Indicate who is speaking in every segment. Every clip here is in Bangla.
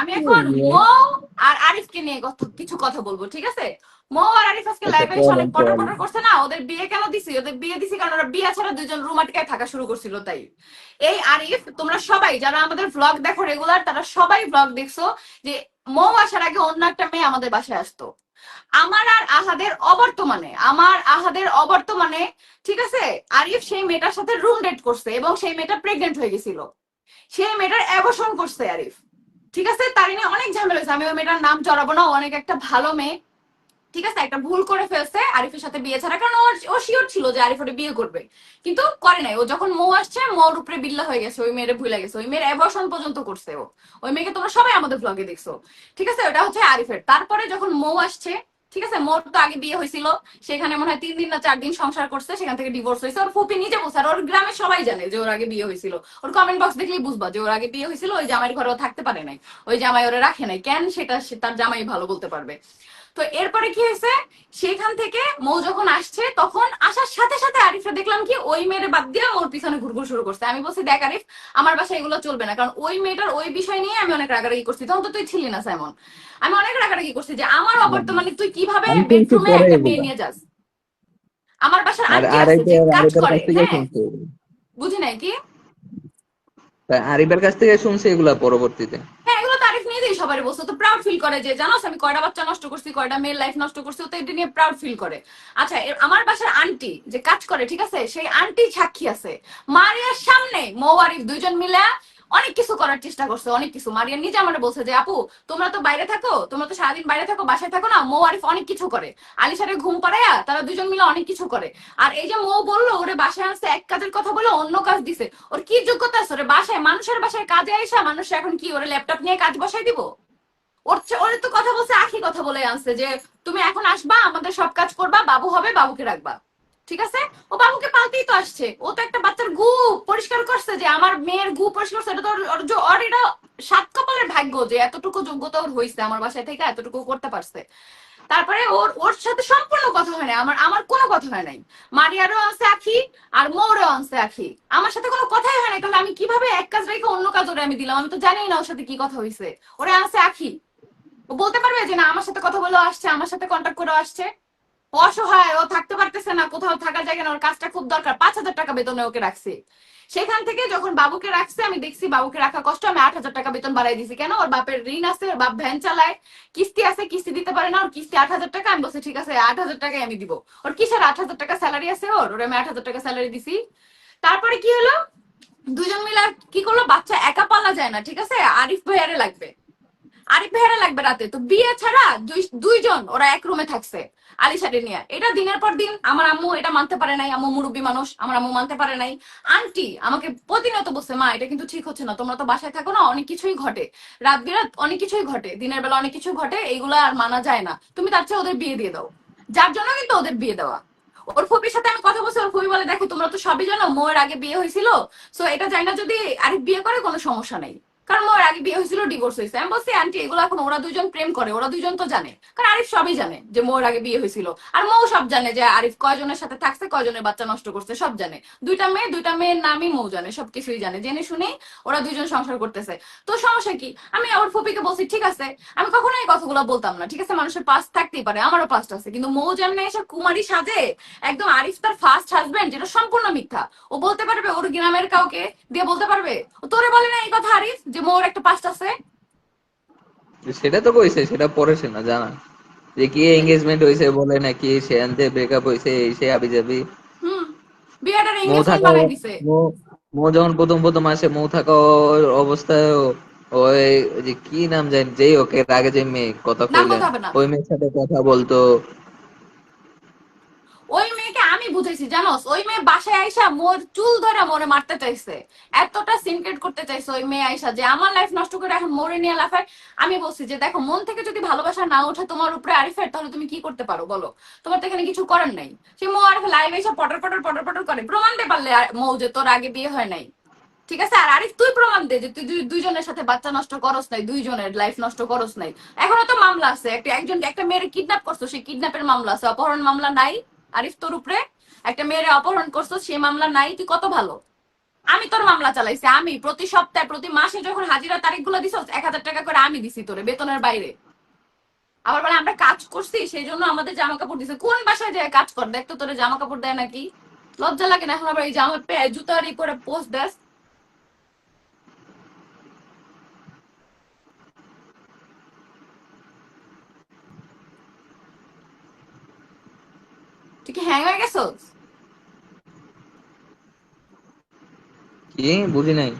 Speaker 1: আমি এখন মো আর আরিফকে নিয়ে কিছু কথা বলব ঠিক আছে? মৌ আর আরিফ আজকে লাইভে এসে অনেক পটর পটর করছে না? ওদের বিয়ে কেন দিছি? ওদের বিয়ে দিছি কারণ ওরা বিয়ে ছাড়া দুজন রুম আটকায় থাকা শুরু করছিল তাই। এই আরিফ তোমরা সবাই যারা আমাদের ব্লগ দেখো রেগুলার তারা সবাই ভ্লগ দেখছ যে মৌ আসার আগে অন্য একটা মেয়ে আমাদের বাসায় আসতো। আমার আর আহাদের অবর্তমানে আমার আহাদের অবর্তমানে ঠিক আছে? আরিফ সেই মেয়েটার সাথে রুম ডেট করছে এবং সেই মেয়েটা প্রেগনেন্ট হয়ে গেছিল। সেই মেয়েটার অ্যাবর্শন করছে আরিফ। ঠিক আছে? তারি নিয়ে অনেক ঝামেলা হয়েছে। আমি ওই মেয়েটার নাম চড়াবো না অনেক একটা ভালো মেয়ে। ঠিক আছে? একটা ভুল করে ফেলছে আরিফের সাথে বিয়ে ছাড়া, কারণ ওর ও শিওর ছিল যে আরিফ ওটা বিয়ে করবে। কিন্তু করে নাই। ও যখন মৌ আসছে, মৌর উপরে বিল্লা হয়ে গেছে, ওই মেয়ের ভুলে গেছে। ওই মেয়ের অ্যাবর্শন পর্যন্ত করছে ও। ওই মেয়েকে তোমরা সবাই আমাদের ব্লগে দেখছ। ঠিক আছে? ওটা হচ্ছে আরিফের। তারপরে যখন মৌ আসছে ঠিক আছে, মোর তো আগে বিয়ে হয়েছিল সেখানে মনে হয় তিন দিন না চার দিন সংসার করছে, সেখান থেকে ডিভোর্স হয়েছে ওর ফুপি নিজে বলছে, আর ওর গ্রামে সবাই জানে যে ওর আগে বিয়ে হয়েছিল ওর কমেন্ট বক্স দেখলেই বুঝবা যে ওর আগে বিয়ে হয়েছিল ওই জামাই ঘরে থাকতে পারে নাই। ওই জামাই ওরা রাখে নাই। কেন সেটা তার জামাই ভালো বলতে পারবে? তো এরপরে কি হয়েছে? সেখান থেকে মৌ যখন আসছে তখন আসার সাথে সাথে আরিফরা দেখলাম কি ওই মেয়ের বাদ দিয়ে ওর পিছনে ঘুরঘুর শুরু করছে। আমি বলছি দেখ আরিফ আমার বাসায় এগুলো চলবে না। কারণ ওই মেয়েটার ওই বিষয় নিয়ে আমি অনেক রাগারাগি করছি। তখন তো তুই ছিলি না সাইমন। আমি অনেক রাগারাগি করছি যে আমার অবর্তমানে তুই কীভাবে বেডরুমে একটা মেয়ে নিয়ে যাস? আমার বাসার
Speaker 2: আর
Speaker 1: আন্টি আছে কাজ করে। হ্যাঁ। বুঝি নাই কি?
Speaker 2: আরিফের কাছ থেকে শুনছে এগুলা পরবর্তীতে।
Speaker 1: সবারই বলছে, তো প্রাউড ফিল করে যে, জানোস আমি কয়টা বাচ্চা নষ্ট করছি, কয়টা মেয়ের লাইফ নষ্ট করছি তো এটা নিয়ে প্রাউড ফিল করে। আচ্ছা আমার বাসার আন্টি যে কাজ করে, ঠিক আছে? সেই আন্টি সাক্ষী আছে। মারিয়ার সামনে মৌ আরিফ দুইজন মিলে অনেক কিছু করার চেষ্টা করছে, অনেক কিছু। মারিয়া নিজে আমার বলছে যে, আপু, তোমরা তো বাইরে থাকো, তোমরা তো সারাদিন বাইরে থাকো, বাসায় থাকো না? মৌ আরিফ অনেক কিছু করে। আলিশারে ঘুম পাড়াইয়া তারা দুজন মিলে অনেক কিছু করে। আর এই যে মো বলল, ওরে বাসায় আসছে এক কাজের কথা বলে অন্য কাজ দিছে। ওর কি যোগ্যতা আছে? ওরে বাসায়, মানুষের বাসায় কাজে আইসা মানুষ এখন কি, ওরে ল্যাপটপ নিয়ে কাজ বসাই দিব? ওর ওরে তো কথা বলছে, আখি কথা বলে আনছে যে, তুমি এখন আসবা, আমাদের সব কাজ করবা, বাবু হবে, বাবুকে রাখবা। ঠিক আছে? ও বাবুকে পালতেই তো আসছে। ও তো একটা বাচ্চার গু পরিষ্কার করছে যে আমার মেয়ের গু পরিষ্কার করছে। এটা তো ওর- এটা সাত কপালের ভাগ্য যে এতটুকু যোগ্যতা ওর হয়েছে আমার বাসায় থেকে, এতটুকু করতে পারছে। তারপরে ওর ওর সাথে সম্পূর্ণ কথা হয় না আমার আমার কোনো কথা হয় নাই। মারিয়ারও আনছে আখি আর মৌরও আনছে আখি। আমার সাথে কোনো কথাই হয় না তাহলে আমি কীভাবে এক কাজ রেখে অন্য কাজ ওরে আমি দিলাম? আমি তো জানি না ওর সাথে কি কথা হয়েছে ওরে আনছে আখি। ও বলতে পারবে যে না, আমার সাথে কথা বলে আসছে, আমার সাথে কন্ট্যাক্ট করে আসছে। অসহায়, ও থাকতে পারতেছে না, কোথাও থাকার জায়গা না ওর কাজটা খুব দরকার, পাঁচ হাজার টাকা বেতনে ওকে রাখছে। সেখান থেকে যখন বাবুকে রাখছে, আমি দেখছি বাবুকে রাখা কষ্ট, আমি আট হাজার টাকা বেতন বাড়াই দিছি। কেন? ওর বাপের ঋণ আছে, ওর বাপ ভ্যান চালায়, কিস্তি আছে, কিস্তি দিতে পারে না, ওর কিস্তি আট হাজার টাকা, আমি বলছি, ঠিক আছে, আট হাজার টাকাই আমি দিব। ওর কিসের আট হাজার টাকা স্যালারি আছে ওর? ওর আমি আট হাজার টাকা স্যালারি দিছি। তারপরে কি হলো? দুজন মিলে কি করল? বাচ্চা একা পালা যায় না, ঠিক আছে? আরিফ ভাইয়ারে লাগবে। আরিফ ভাইয়ারে লাগবে রাতে। তো বিয়ে ছাড়া দুই দুইজন ওরা এক রুমে থাকছে আলিশারে নিয়ে। এটা দিনের পর দিন আমার আম্মু এটা মানতে পারে নাই। আম্মু মুরব্বী মানুষ, আমার আম্মু মানতে পারে নাই। আন্টি আমাকে প্রতিনিয়ত বলছে, মা, এটা কিন্তু ঠিক হচ্ছে না। তোমরা তো বাসায় থাকো না, অনেক কিছুই ঘটে। রাত বিরাত অনেক কিছুই ঘটে, দিনের বেলা অনেক কিছু ঘটে, এইগুলো আর মানা যায় না। তুমি তার চেয়ে ওদের বিয়ে দিয়ে দাও। যার জন্য কিন্তু ওদের বিয়ে দেওয়া। ওর ফুপির সাথে আমি কথা বলছি, ওর ফুপি বলে, দেখো, তোমরা তো সবই জানো, মোয়ের আগে বিয়ে হয়েছিল। সো এটা জানি না যদি আরেক বিয়ে করে, কোনো সমস্যা নেই। কারণ মোয়ের আগে বিয়ে হয়েছিল ডিভোর্স হয়েছে। আমি বলছি, আন্টি, এগুলো এখন ওরা দুজন প্রেম করে, ওরা দুজন তো জানে। কারণ আরিফ সবই জানে যে মোয়ের আগে বিয়ে হয়েছিল। আর মৌ সব জানে যে আরিফ কয়জনের সাথে থাকছে, কয়জনের বাচ্চা নষ্ট করছে, সব জানে। দুইটা মেয়ে, দুইটা মেয়ের নামই মৌ জানে, সবকিছুই জানে। জেনে শুনেই ওরা দুইজন সংসার করতেছে। তো সমস্যা কি? আমি ওর ফুপিকে বলছি, ঠিক আছে। আমি কখনো এই কথাগুলো বলতাম না, ঠিক আছে? মানুষের পাস থাকতেই পারে, আমারও পাস্ট আছে। কিন্তু মৌ যেমনি এসে কুমারী সাজে, একদম আরিফ তার ফার্স্ট হাজবেন্ড যেটা সম্পূর্ণ মিথ্যা। ও বলতে পারবে, ওর গ্রামের কাউকে দিয়ে বলতে পারবে? তোরে বলে না এই কথা আরিফ, যে মোর একটা পাস্ট আছে।
Speaker 2: সেটা তো কইছে সেটা সে না জানা। যে কি এঙ্গেজমেন্ট হয়েছে বলে নাকি সে আনতে ব্রেকআপ হয়েছে এই সে আবি যাবি।
Speaker 1: হুম বিয়েটার এঙ্গেজমেন্ট
Speaker 2: থাকা
Speaker 1: বানাই দিছে।
Speaker 2: মৌ- যখন প্রথম প্রথম আসে মৌ থাকা অবস্থায় ওই যে কি নাম জানি যেই ওকে আগে যে মেয়ে কথা কইলেন। ওই মেয়ের সাথে কথা বলতো।
Speaker 1: বুঝাইছি, জানোস? ওই মেয়ে বাসায় আইসা মোর চুল ধরে মোরে মারতে চাইছে। এতটা সিনক্রেট করতে চাইছে ওই মেয়ে আইসা যে আমার লাইফ নষ্ট করে এখন মোরে নিয়ে লাফায়। আমি বলছি যে, দেখো, মন থেকে যদি ভালোবাসা না ওঠে তোমার উপরে আরিফের, তাহলে তুমি কি করতে পারো? বলো। তোমার তো এখানে কিছু করার নাই। সে মৌ আরিফ লাইভ এসে পটর পটর পটর পটর করে। প্রমাণ দে পারলে মৌ যে তোর আগে বিয়ে হয় নাই। ঠিক আছে? আর আরিফ, তুই প্রমাণ দে যে তুই দুই- দুইজনের সাথে বাচ্চা নষ্ট করস নাই, দুইজনের লাইফ নষ্ট করস নাই। এখনও তো মামলা আছে। একটা, একজন, একটা মেয়ের কিডন্যাপ করছ, সেই কিডন্যাপের মামলা আছে। অপহরণ মামলা নাই আরিফ তোর উপরে। একটা মেয়ের অপহরণ করছ, সে মামলা নাই, তুই কত ভালো? আমি তোর মামলা চালাইছি, আমি প্রতি সপ্তাহে, প্রতি মাসে যখন হাজিরা তারিখগুলো দিস এক হাজার টাকা করে আমি দিছি তোরে বেতনের বাইরে। আবার বলে, আমরা কাজ করছি, সেই জন্য আমাদের জামা কাপড় দিছে। কোন বাসায় যায় কাজ কর? দেখ তো তোরে জামা কাপড় দেয় নাকি? লজ্জা লাগে না এখন আবার এই জামা পেয়ে জুতারি করে পোস্ট দেস। তুই কি হ্যাং হয়ে গেছস?
Speaker 2: কি? বুঝি নাই।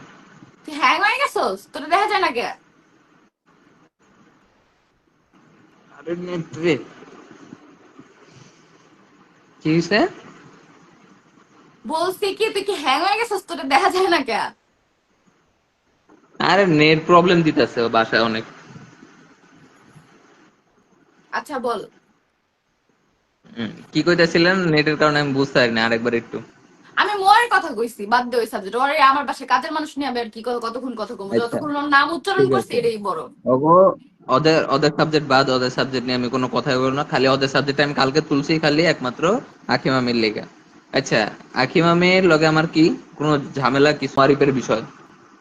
Speaker 1: তুই হ্যাং হয়ে গেছস? তোর দেখা যায় না কে
Speaker 2: আরে নেট রে। কি হইছে?
Speaker 1: বলছি কি তুই কি হ্যাং হয়ে গেছস? তোর দেখা যায় না কে
Speaker 2: আরে নেট প্রবলেম দিতেছে বাসায় অনেক।
Speaker 1: আচ্ছা বল।
Speaker 2: কি কইতাছিলেন? নেটের কারণে আমি বুঝতে পারি না আরেকবার একটু।
Speaker 1: আমি মোয়ের কথা কইছি বাদ দে ওই সাবজেক্ট ওরে আমার বাসায় কাজের মানুষ নিয়ে আমি আর কি কত- কতক্ষণ কথা কম
Speaker 2: আচ্ছা।
Speaker 1: যতক্ষণ নাম উচ্চারণ করছি। এটাই বড়।
Speaker 2: ওগো ওদের ওদের সাবজেক্ট বাদ ওদের সাবজেক্ট নিয়ে আমি কোনো কথাই বলব না খালি ওদের সাবজেক্ট আমি কালকে তুলছি খালি একমাত্র আখিমামির লেগা। আচ্ছা আখিমামির লগে আমার কি? কোনো ঝামেলা কি সোয়ারিপের বিষয়?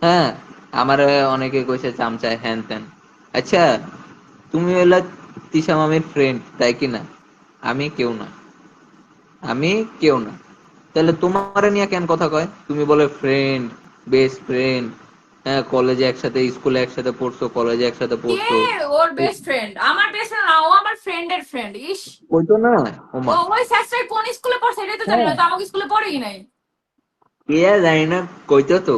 Speaker 2: হ্যাঁ আমার অনেকে কইছে চামচায় হ্যান ত্যান আচ্ছা তুমি হলো তিশা মামির ফ্রেন্ড তাই কি না? আমি কেউ না। আমি কেউ না। তাহলে তোমার নিয়ে কেন কথা কয়? তুমি বলে ফ্রেন্ড বেস্ট ফ্রেন্ড হ্যাঁ কলেজে একসাথে স্কুলে একসাথে পড়ছো কলেজে একসাথে পড়ছো।
Speaker 1: ওর বেস্ট ফ্রেন্ড আমার বেস্ট ফ্রেন্ড না ও আমার ফ্রেন্ডের ফ্রেন্ড ইস।
Speaker 2: কইতো না ওমা
Speaker 1: ও ওই স্যাসরাই কোন স্কুলে পড়ছে? এটাই তো জানি না
Speaker 2: হ্যাঁ।
Speaker 1: তো আমাকে স্কুলে পড়েই নাই।
Speaker 2: কে জানি না কইতো তো।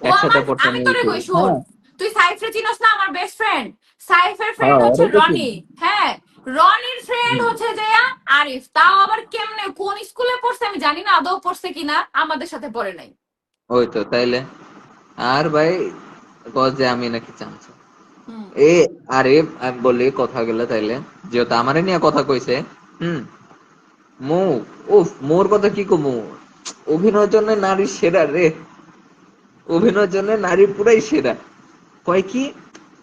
Speaker 2: একসাথে পড়তাম
Speaker 1: আমি তোরে কই শোন।
Speaker 2: হ্যাঁ,
Speaker 1: তুই সাইফরে চিনস না আমার বেস্ট ফ্রেন্ড সাইফের ফ্রেন্ড
Speaker 2: হ্যাঁ,
Speaker 1: হচ্ছে রনি। হ্যাঁ রনির ফ্রেন্ড হচ্ছে যে আরিফ। তাও আবার কেমনে কোন স্কুলে পড়ছে আমি জানি না আদৌ পড়ছে কিনা আমাদের সাথে পড়ে নাই।
Speaker 2: ওই তো তাইলে। আর ভাই কয় যে আমি নাকি চামচা। এ আরে আমি বলি কথা গেলে তাইলে যেহেতু আমারে নিয়ে কথা কইছে। হুম। মু উফ মোর কথা কি কমু? অভিনয়ের জন্য নারী সেরা রে। অভিনয়ের জন্য নারী পুরাই সেরা। কয় কি?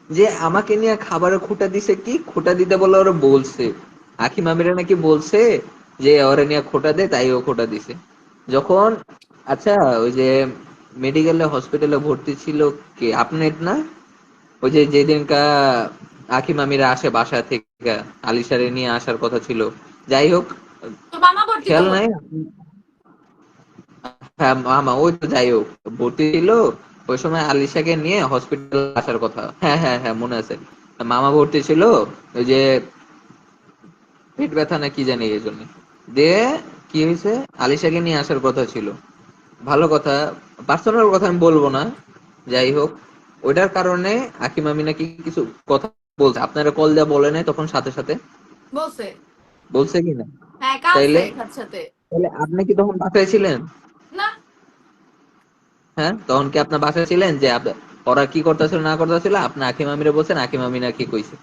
Speaker 2: যে আমাকে নিয়ে খাবারে খুঁটা দিছে কি? খুঁটা দিতে বলে ওরা বলছে। আখি মামিরা নাকি বলছে যে ওরা নিয়ে খোটা দে তাই ও খোটা দিছে। যখন আচ্ছা ওই যে মেডিকেলে হসপিটালে ভর্তি ছিল কে? আপনার না? ওই যে যেদিনকা আখি মামিরা আসে বাসা থেকে আলিশারে নিয়ে আসার কথা ছিল। যাই হোক খেয়াল নাই? হ্যাঁ মামা ওই তো যাই হোক ভর্তি ছিল। ওই সময় আলিশাকে নিয়ে হসপিটাল আসার কথা। হ্যাঁ হ্যাঁ হ্যাঁ মনে আছে। মামা ভর্তি ছিল ওই যে পেট ব্যথা না কি জানি এই জন্য। দিয়ে কি হয়েছে? আলিশাকে নিয়ে আসার কথা ছিল। ভালো কথা পার্সোনাল কথা আমি বলব না। যাই হোক ওইটার কারণে আকিম আমি নাকি কিছু কথা বলছে। আপনারা কল দেওয়া বলে নাই তখন সাথে সাথে।
Speaker 1: বলছে।
Speaker 2: বলছে কি না?
Speaker 1: হ্যাঁ
Speaker 2: তাইলে? তাহলে আপনি কি তখন বাসায় ছিলেন? হ্যাঁ? তখন কি আপনার বাসায় ছিলেন যে ওরা কি করতেছিল না করতেছিল? আপনি আকিম আমিরে বলছেন আকিম আমি নাকি কইছে।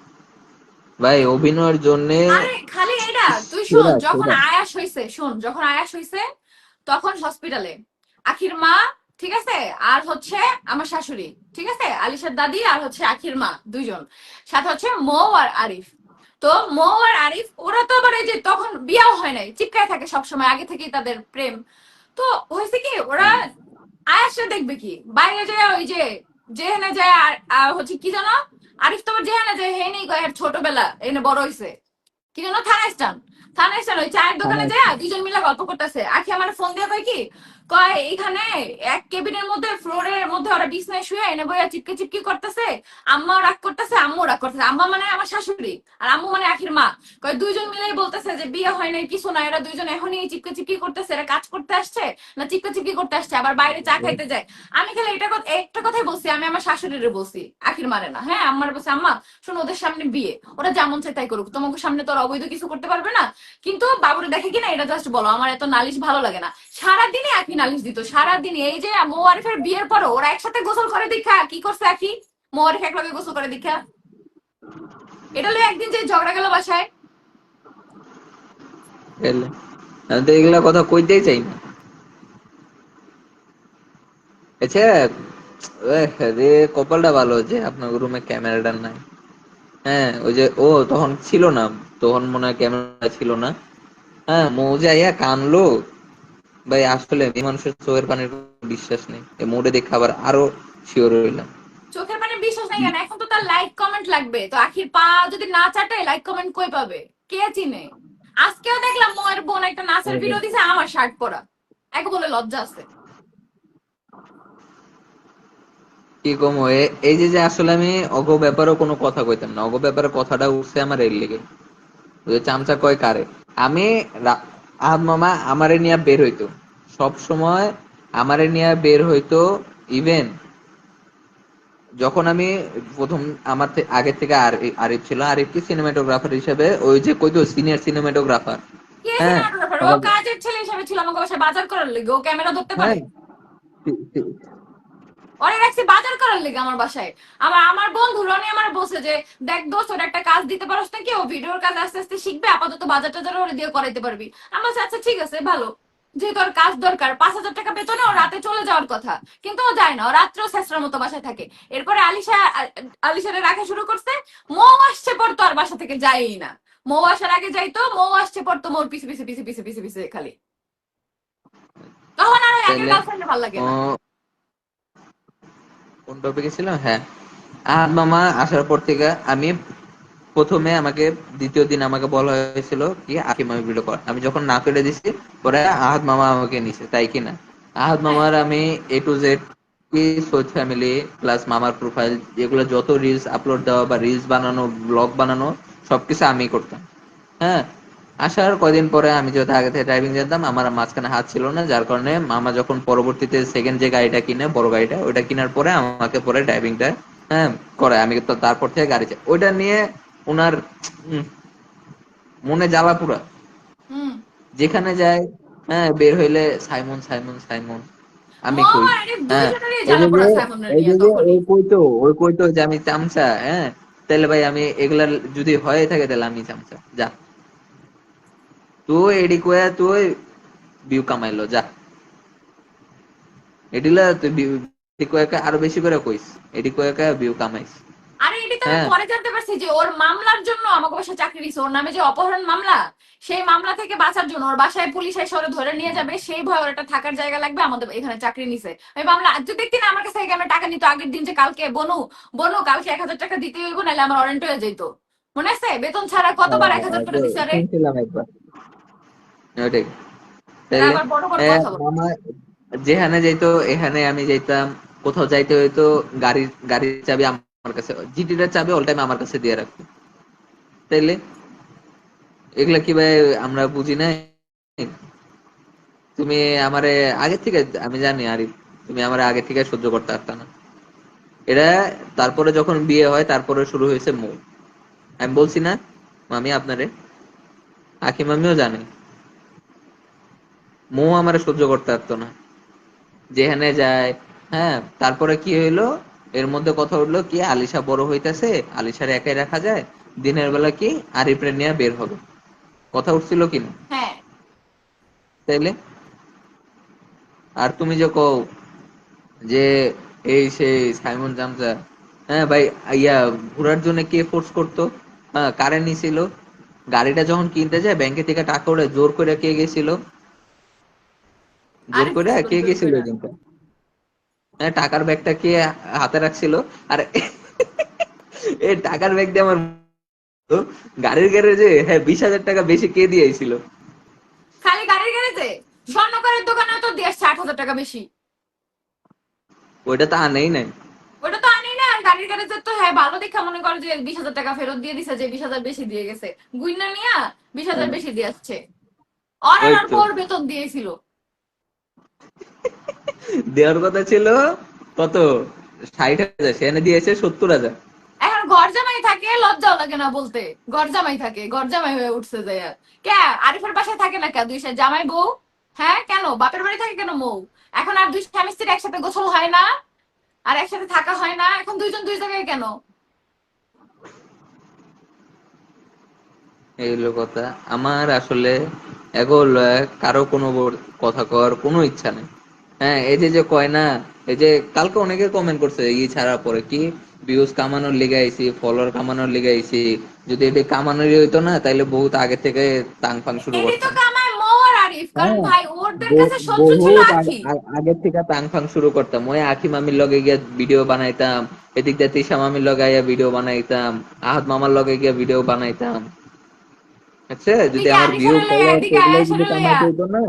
Speaker 2: ভাই অভিনয়ের জন্য
Speaker 1: খালি এটা তুই শোন যখন আয়াস হইছে শোন যখন আয়াস হইছে তখন হসপিটালে আখির মা ঠিক আছে? আর হচ্ছে আমার শাশুড়ি ঠিক আছে? আলিশার দাদি আর হচ্ছে আখির মা দুইজন। সাথে হচ্ছে মৌ আর আরিফ। তো মৌ আর আরিফ ওরা তো আবার যে তখন বিয়াও হয় নাই চিপকায় থাকে সবসময় আগে থেকেই তাদের প্রেম। তো হয়েছে কি ওরা আয়াসে দেখবে কি? বাইরে যায় ওই যে যেখানে যায় আর- হচ্ছে কি জানো? আরিফ তোমার যেখানে যায় হে নেই এর ছোটবেলা এনে বড় হইছে। কি জানো? থানা স্টান। থানা স্টান ওই চায়ের দোকানে যায় দুজন মিলে গল্প করতেছে। আখি আমার ফোন দিয়ে কয় কি কয় এইখানে এক কেবিনের মধ্যে ফ্লোরের মধ্যে ওরা বিছনায় শুয়ে এনে বইয়া চিপকে করতেছে। আম্মাও রাগ করতেছে আম্মু রাগ করতেছে। আম্মা মানে আমার শাশুড়ি, আর আম্মু মানে আখির মা। কয়, দুইজন মিলেই বলতেছে যে বিয়ে হয় নাই, কিছু না এরা দুইজন এখনই চিপকে করতেছে। এরা কাজ করতে আসছে না চিপকে করতে আসছে, আবার বাইরে চা খাইতে যায়। আমি খালি এটা একটা কথাই বলছি, আমি আমার শাশুড়িরে বলছি, আখির মারে না। হ্যাঁ আমার বলছি, আম্মা, শোনো, ওদের সামনে বিয়ে, ওরা যেমন চাই তাই করুক। তোমাকে সামনে তো অবৈধ কিছু করতে পারবে না। কিন্তু বাবুরে দেখে কিনা, এটা জাস্ট বলো, আমার এত নালিশ ভালো লাগে না। সারাদিনই আখি নালিশ দিত। সারাদিন এই যে মৌ আরিফের বিয়ের পর ওরা একসাথে গোসল করে দেখা, কি করছে আখি মৌ আরিফ একলগে গোসল করে দেখা। এটা হলো একদিন যে ঝগড়া গেল বাসায়।
Speaker 2: তো এগুলা কথা কইতেই চাই না। আচ্ছা রে, কপালটা ভালো যে আপনার রুমে ক্যামেরাটা নাই। হ্যাঁ ওই যে, ও তখন ছিল না, তখন মনে হয় ক্যামেরা ছিল না। হ্যাঁ মৌজা ইয়া কানলো। ভাই আসলে মেয়ে মানুষের চোখের পানির বিশ্বাস নেই। এই মোডে দেখে আবার আরও শিওর হইলাম।
Speaker 1: চোখের মানে বিশ্বাস নাই কেন? এখন তো তার লাইক কমেন্ট লাগবে। তো আখির পা যদি না চাটে লাইক কমেন্ট কই পাবে? কে চিনে? আজকেও দেখলাম মোয়ের বোন একটা নাচের ভিডিও দিছে আমার শার্ট পরা। একে বলে লজ্জা আছে।
Speaker 2: কি কম হয়ে এই যে যে আসলে আমি অগো ব্যাপারেও কোনো কথা কইতাম না। অগো ব্যাপারে কথাটা উঠছে আমার এর লেগে। ওই চামচা কয় কারে? আমি আহাদ মামা আমারে নিয়ে বের হইতো। সব সময় আমারে নিয়ে বের হইতো ইভেন যখন আমি প্রথম আমার আগে আগের থেকে আর- আরিফ ছিল আরিফ কি সিনেমাটোগ্রাফার হিসেবে ওই যে কইতো সিনিয়র সিনেমাটোগ্রাফার হ্যাঁ,
Speaker 1: ও কাজের ছেলে হিসেবে ছিল আমাকে বাজার করার লাগে ও ক্যামেরা ধরতে পারে?
Speaker 2: হ্যাঁ।
Speaker 1: ওরে রাখছি বাজার করার লেগে আমার বাসায়। আমার আমার বন্ধু রনি আমার বসে যে দেখ দোস্ত ওর একটা কাজ দিতে পারোস নাকি? ও ভিডিওর কাজ আস্তে আস্তে শিখবে আপাতত বাজার টাজার ওরে দিয়ে করাইতে পারবি। আমার আচ্ছা ঠিক আছে ভালো। যেহেতু ওর কাজ দরকার পাঁচ হাজার টাকা বেতনে ও রাতে চলে যাওয়ার কথা। কিন্তু ও যায় না ও রাত্রেও শেষরার মতো বাসায় থাকে। এরপরে আলিশা আলিশারে রাখা শুরু করছে মৌ আসছে পর তো আর বাসা থেকে যায়ই না। মৌ আসার আগে যাইতো মৌ আসছে পর তো মোর পিছে পিছে পিছে পিছে পিছে পিছে খালি। তখন আর আগের গার্লফ্রেন্ড ভালো লাগে না।
Speaker 2: কোন টপিকে ছিল? হ্যাঁ। আহাদ মামা, আসার পর থেকে আমি প্রথমে আমাকে দ্বিতীয় দিন আমাকে বলা হয়েছিল কি আকি মামি ভিডিও কর। আমি যখন না করে দিছি, পরে আহাদ মামা আমাকে নিছে। তাই কি না? আহাদ মামার আমি এ টু জেড কি, সৈয়দ ফ্যামিলি প্লাস মামার প্রোফাইল যেগুলো যত রিলস আপলোড দেওয়া বা রিলস বানানো ব্লগ বানানো, সবকিছু আমি করতাম। হ্যাঁ? আসার কয়দিন পরে আমি যেহেতু আগে থেকে ড্রাইভিং জানতাম আমার মাঝখানে হাত ছিল না যার কারণে মামা যখন পরবর্তীতে সেকেন্ড যে গাড়িটা কিনে বড় গাড়িটা ওইটা কেনার পরে আমাকে পরে ড্রাইভিংটা হ্যাঁ করে আমি তো তারপর থেকে গাড়ি চাই ওইটা নিয়ে ওনার মনে জ্বালা পুরা। যেখানে যায় হ্যাঁ বের হইলে সাইমন সাইমন সাইমন। আমি কই হ্যাঁ। ওই কইতো ওই কইতো যে আমি চামচা হ্যাঁ তাহলে ভাই আমি এগুলা যদি হয়ে থাকে তাহলে আমি চামচা যা। তুই এডি কয়া তুই ভিউ কামাইলো যা এডিলা তুই ভিউ কয়াকে আরও বেশি করে কইস এডি কয়াকে ভিউ কামাইস
Speaker 1: আরে এটি তো
Speaker 2: হ্যাঁ।
Speaker 1: পরে জানতে পারছি যে ওর মামলার জন্য আমাকে বাসায় চাকরি দিছে। ওর নামে যে অপহরণ মামলা সেই মামলা থেকে বাঁচার জন্য ওর বাসায় পুলিশ এসে ওরে ধরে নিয়ে যাবে। সেই ভয় ওর একটা থাকার জায়গা লাগবে আমাদের এখানে চাকরি নিছে। আমি মামলা আজ দেখতি না আমার কাছে থেকে আমি টাকা নিত আগের দিন যে কালকে বনু বনু কালকে এক হাজার টাকা দিতে হইব নাহলে আমার ওয়ারেন্ট হয়ে যেত মনে আছে? বেতন ছাড়া কতবার এক হাজার করে দিছে আরে?
Speaker 2: মামা যেখানে যাইতো এখানে আমি যাইতাম কোথাও যাইতে হইতো গাড়ির গাড়ির চাবি আমার কাছে জিটিটার চাবি অল টাইম আমার কাছে দিয়ে রাখতো। তাইলে এগুলা কি ভাই আমরা বুঝি না তুমি আমারে আগে থেকে আমি জানি আরিফ তুমি আমার আগে থেকে সহ্য করতে পারত না। এটা তারপরে যখন বিয়ে হয় তারপরে শুরু হয়েছে মৌ। আমি বলছি না মামি আপনারে আখি মামিও জানে। মৌ আমারে সহ্য করতে পারতো না। যেখানে যায় হ্যাঁ তারপরে কি হইল? এর মধ্যে কথা উঠল কি আলিশা বড় হইতাছে আলিশার একাই রাখা যায় দিনের বেলা কি আরিফরে নিয়ে বের হবে। কথা উঠছিল কি না
Speaker 1: হ্যাঁ।
Speaker 2: তাইলে? আর তুমি যে কও যে এই সেই সাইমন জামজা হ্যাঁ ভাই ইয়া ঘোরার জন্য কে ফোর্স করতো? হ্যাঁ কারে নিছিল? গাড়িটা যখন কিনতে যায় ব্যাংকে থেকে টাকা ওরে জোর করে কে গেছিল? জোর করে কে গেছিল হ্যাঁ টাকার ব্যাগটা কে হাতে রাখছিল? আর এই টাকার ব্যাগ দিয়ে আমার গাড়ির গ্যারেজে হ্যাঁ বিশ হাজার টাকা বেশি কে দিয়েছিল
Speaker 1: খালি গাড়ির গ্যারেজে? স্বর্ণকারের দোকানে তো দিয়ে আট হাজার টাকা বেশি।
Speaker 2: ওইটা তো আনেই নাই।
Speaker 1: ওটা তো আনি না গাড়ির গ্যারেজের তো হ্যাঁ ভালো দেখা মনে করো যে বিশ হাজার টাকা ফেরত দিয়ে দিছে যে বিশ হাজার বেশি দিয়ে গেছে। গুইনা নিয়া বিশ হাজার বেশি দিয়ে আসছে। আর পর বেতন দিয়েছিল।
Speaker 2: দেওয়ার কথা ছিল কত? ষাট হাজার। সেখানে দিয়েছে সত্তর হাজার।
Speaker 1: এখন ঘর জামাই থাকে লজ্জাও লাগে না বলতে। ঘর জামাই থাকে ঘর জামাই হয়ে উঠছে যে। কে? আরিফের বাসায় থাকে না কে? দুই জামাই বউ? হ্যাঁ কেন? বাপের বাড়ি থাকে কেন মৌ? এখন আর দুই স্বামী স্ত্রী একসাথে গোসল হয় না? আর একসাথে থাকা হয় না? এখন দুইজন দুই জায়গায় কেন?
Speaker 2: এই হলো কথা। আমার আসলে এগোল কারও কোনো কথা কর কোনো ইচ্ছা নেই। হ্যাঁ এই যে যে কয় না এই যে কালকে অনেকে কমেন্ট করছে ই ছাড়ার পরে কি ভিউজ কামানোর লিগে আইছি ফলোয়ার কামানোর লিগে আইছি যদি এটা কামানোরই হইতো না তাইলে বহুত আগে থেকে তাং ফাং শুরু
Speaker 1: এটি তো
Speaker 2: করতাম
Speaker 1: কামায় মৌ আরিফ কারণ
Speaker 2: হ্যাঁ,
Speaker 1: ভাই ওদের কাছে শত্রু ছিল
Speaker 2: বহুত আগে- আগের থেকে পাং ফাং শুরু করতাম। ওই আখি মামির লগে গিয়ে ভিডিও বানাইতাম এদিক দিয়ে তিশা মামির লগে আইয়া ভিডিও বানাইতাম আহাদ মামার লগে গিয়ে ভিডিও বানাইতাম। আচ্ছা যদি আমার ভিউ না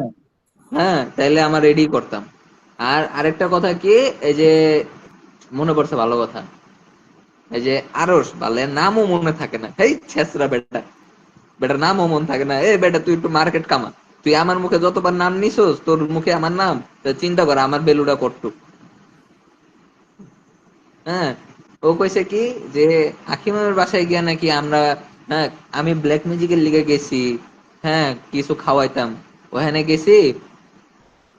Speaker 2: হ্যাঁ তাইলে আমার রেডি করতাম। আর আরেকটা কথা কি এই যে মনে পড়ছে ভালো কথা। এই যে আরস বালে নামও মনে থাকে না। এই ছেসরা বেটা। বেটার নামও মনে থাকে না। এ বেটা তুই একটু মার্কেট কামা। তুই আমার মুখে যতবার নাম নিছোস তোর মুখে আমার নাম। চিন্তা কর আমার বেলুটা কটটুক হ্যাঁ ও কইছে কি যে আকিমের বাসায় গিয়া নাকি আমরা হ্যাঁ আমি ব্ল্যাক ম্যাজিকের লিগে গেছি। হ্যাঁ কিছু খাওয়াইতাম। ওখানে গেছি।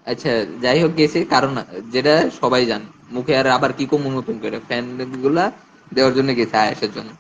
Speaker 2: আচ্ছা যাই হোক, গেছি। কারণ যেটা সবাই জানে, মুখে আর আবার কি কম নতুন করে? ফ্যানগুলা দেওয়ার জন্য গেছি, আয়াসের জন্য।